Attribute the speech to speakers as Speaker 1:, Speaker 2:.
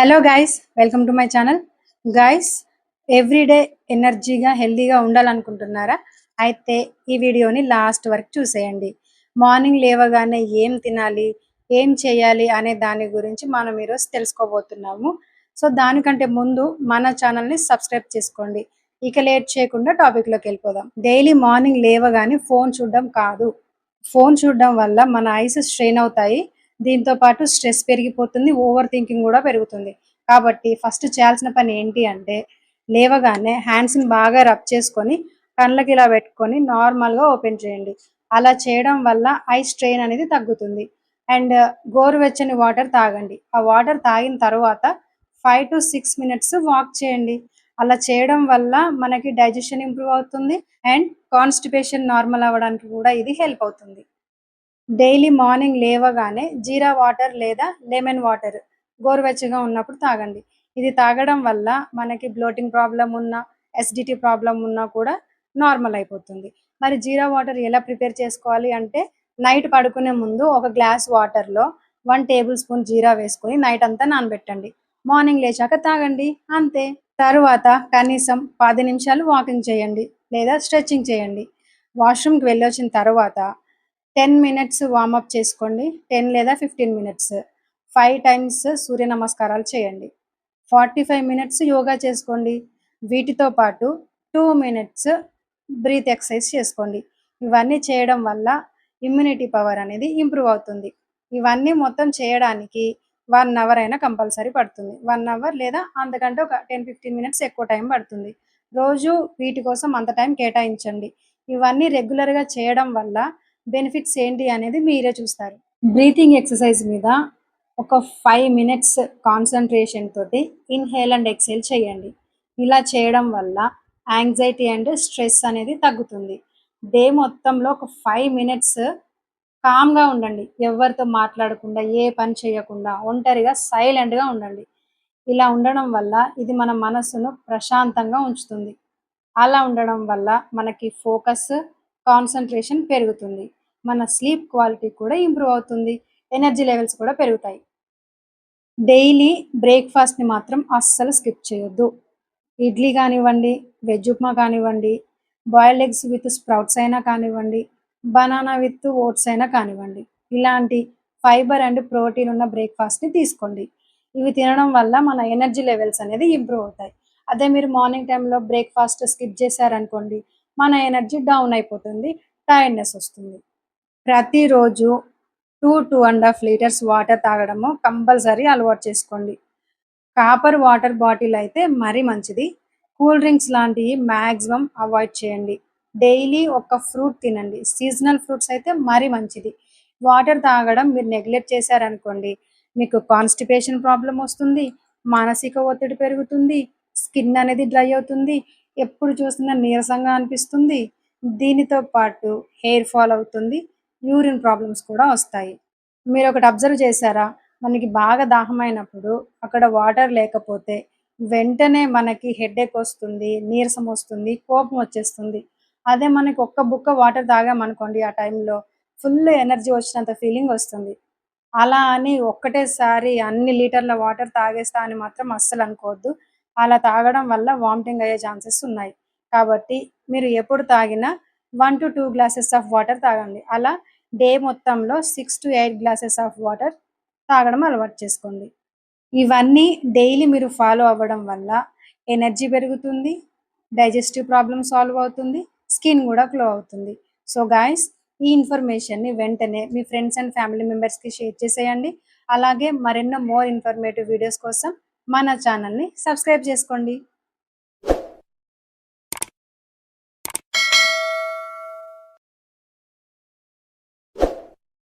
Speaker 1: Hello guys welcome to my channel guys everyday ఎనర్జీగా హెల్దీగా ఉండాలనుకుంటున్నారా? అయితే ఈ వీడియోని లాస్ట్ వరకు చూసేయండి. మార్నింగ్ లేవగానే ఏం తినాలి ఏం చేయాలి అనే దాని గురించి మనం ఈరోజు తెలుసుకోబోతున్నాము. సో దానికంటే ముందు మన ఛానల్ని సబ్స్క్రైబ్ చేసుకోండి. ఇక లేట్ చేయకుండా టాపిక్లోకి వెళ్ళిపోదాం. డైలీ మార్నింగ్ లేవగానే ఫోన్ చూడడం కాదు. ఫోన్ చూడడం వల్ల మన ఐస్ స్ట్రెయిన్ అవుతాయి. దీంతో పాటు స్ట్రెస్ పెరిగిపోతుంది ఓవర్ థింకింగ్ కూడా పెరుగుతుంది. కాబట్టి ఫస్ట్ చేయాల్సిన పని ఏంటి అంటే లేవగానే హ్యాండ్స్ని బాగా రబ్ చేసుకొని కళ్ళకి ఇలా పెట్టుకొని నార్మల్గా ఓపెన్ చేయండి. అలా చేయడం వల్ల ఐ స్ట్రెయిన్ అనేది తగ్గుతుంది. అండ్ గోరువెచ్చని వాటర్ తాగండి. ఆ వాటర్ తాగిన తర్వాత five to six minutes walk చేయండి. అలా చేయడం వల్ల మనకి డైజెషన్ ఇంప్రూవ్ అవుతుంది అండ్ కాన్స్టిపేషన్ నార్మల్ అవ్వడానికి కూడా ఇది హెల్ప్ అవుతుంది. డైలీ మార్నింగ్ లేవగానే జీరా వాటర్ లేదా లెమన్ వాటర్ గోరువెచ్చగా ఉన్నప్పుడు తాగండి. ఇది తాగడం వల్ల మనకి బ్లోటింగ్ ప్రాబ్లం ఉన్నా ఎసిడిటీ ప్రాబ్లం ఉన్నా కూడా నార్మల్ అయిపోతుంది. మరి జీరా వాటర్ ఎలా ప్రిపేర్ చేసుకోవాలి అంటే నైట్ పడుకునే ముందు ఒక గ్లాస్ వాటర్లో వన్ టేబుల్ స్పూన్ జీరా వేసుకొని నైట్ అంతా నానబెట్టండి. మార్నింగ్ లేచాక తాగండి. అంతే. తరువాత కనీసం పది నిమిషాలు వాకింగ్ చేయండి లేదా స్ట్రెచ్చింగ్ చేయండి. వాష్రూమ్కి వెళ్ళొచ్చిన తర్వాత టెన్ మినిట్స్ వార్మప్ చేసుకోండి. టెన్ లేదా ఫిఫ్టీన్ మినిట్స్. ఫైవ్ టైమ్స్ సూర్య నమస్కారాలు చేయండి. ఫార్టీ ఫైవ్ మినిట్స్ యోగా చేసుకోండి. వీటితో పాటు టూ మినిట్స్ బ్రీత్ ఎక్సర్సైజ్ చేసుకోండి. ఇవన్నీ చేయడం వల్ల ఇమ్యూనిటీ పవర్ అనేది ఇంప్రూవ్ అవుతుంది. ఇవన్నీ మొత్తం చేయడానికి వన్ అవర్ అయినా కంపల్సరీ పడుతుంది. వన్ అవర్ లేదా అంతకంటే ఒక టెన్ ఫిఫ్టీన్ మినిట్స్ ఎక్కువ టైం పడుతుంది. రోజు వీటి కోసం అంత టైం కేటాయించండి. ఇవన్నీ రెగ్యులర్గా చేయడం వల్ల బెనిఫిట్స్ ఏంటి అనేది మీరే చూస్తారు. బ్రీతింగ్ ఎక్సర్సైజ్ మీద ఒక ఫైవ్ మినిట్స్ కాన్సన్ట్రేషన్ తోటి ఇన్హేల్ అండ్ ఎక్సేల్ చేయండి. ఇలా చేయడం వల్ల యాంగ్జైటీ అండ్ స్ట్రెస్ అనేది తగ్గుతుంది. డే మొత్తంలో ఒక ఫైవ్ మినిట్స్ కామ్గా ఉండండి. ఎవరితో మాట్లాడకుండా ఏ పని చేయకుండా ఒంటరిగా సైలెంట్గా ఉండండి. ఇలా ఉండడం వల్ల ఇది మన మనసును ప్రశాంతంగా ఉంచుతుంది. అలా ఉండడం వల్ల మనకి ఫోకస్ కాన్సన్ట్రేషన్ పెరుగుతుంది. మన స్లీప్ క్వాలిటీ కూడా ఇంప్రూవ్ అవుతుంది. ఎనర్జీ లెవెల్స్ కూడా పెరుగుతాయి. డైలీ బ్రేక్ఫాస్ట్ని మాత్రం అస్సలు స్కిప్ చేయొద్దు. ఇడ్లీ కానివ్వండి వెజ్ ఉప్మా కానివ్వండి బాయిల్డ్ ఎగ్స్ విత్ స్ప్రౌట్స్ అయినా కానివ్వండి బనానా విత్ ఓట్స్ అయినా కానివ్వండి. ఇలాంటి ఫైబర్ అండ్ ప్రోటీన్ ఉన్న బ్రేక్ఫాస్ట్ని తీసుకోండి. ఇవి తినడం వల్ల మన ఎనర్జీ లెవెల్స్ అనేది ఇంప్రూవ్ అవుతాయి. అదే మీరు మార్నింగ్ టైంలో బ్రేక్ఫాస్ట్ స్కిప్ చేశారనుకోండి మన ఎనర్జీ డౌన్ అయిపోతుంది టైర్డ్నెస్ వస్తుంది. ప్రతిరోజు two two and half litres water తాగడము కంపల్సరీ అలవాటు చేసుకోండి. కాపర్ వాటర్ బాటిల్ అయితే మరీ మంచిది. కూల్ డ్రింక్స్ లాంటివి మ్యాక్సిమం అవాయిడ్ చేయండి. డైలీ ఒక ఫ్రూట్ తినండి. సీజనల్ ఫ్రూట్స్ అయితే మరీ మంచిది. వాటర్ తాగడం మీరు నెగ్లెక్ట్ చేశారనుకోండి మీకు కాన్స్టిపేషన్ ప్రాబ్లం వస్తుంది మానసిక ఒత్తిడి పెరుగుతుంది స్కిన్ అనేది డ్రై అవుతుంది ఎప్పుడు చూసినా నీరసంగా అనిపిస్తుంది దీనితో పాటు హెయిర్ ఫాల్ అవుతుంది యూరిన్ ప్రాబ్లమ్స్ కూడా వస్తాయి. మీరు ఒకటి అబ్జర్వ్ చేశారా? మనకి బాగా దాహమైనప్పుడు అక్కడ వాటర్ లేకపోతే వెంటనే మనకి హెడేక్ వస్తుంది నీరసం వస్తుంది కోపం వచ్చేస్తుంది. అదే మనకి ఒక్క బుక్క వాటర్ తాగామనుకోండి ఆ టైంలో ఫుల్ ఎనర్జీ వచ్చినంత ఫీలింగ్ వస్తుంది. అలా అని ఒక్కటేసారి అన్ని లీటర్ల వాటర్ తాగేస్తా అని మాత్రం అస్సలు అనుకోవద్దు. అలా తాగడం వల్ల వామిటింగ్ అయ్యే ఛాన్సెస్ ఉన్నాయి. కాబట్టి మీరు ఎప్పుడు తాగినా one to two glasses of water తాగండి. అలా డే మొత్తంలో six to eight glasses of water తాగడం అలవాటు చేసుకోండి. ఇవన్నీ డైలీ మీరు ఫాలో అవ్వడం వల్ల ఎనర్జీ పెరుగుతుంది డైజెస్టివ్ ప్రాబ్లమ్ సాల్వ్ అవుతుంది స్కిన్ కూడా గ్లో అవుతుంది. సో గాయస్ ఈ ఇన్ఫర్మేషన్ని వెంటనే మీ ఫ్రెండ్స్ అండ్ ఫ్యామిలీ మెంబర్స్కి షేర్ చేసేయండి. అలాగే మరెన్నో మోర్ ఇన్ఫర్మేటివ్ వీడియోస్ కోసం మన ఛానల్ని సబ్స్క్రైబ్ చేసుకోండి.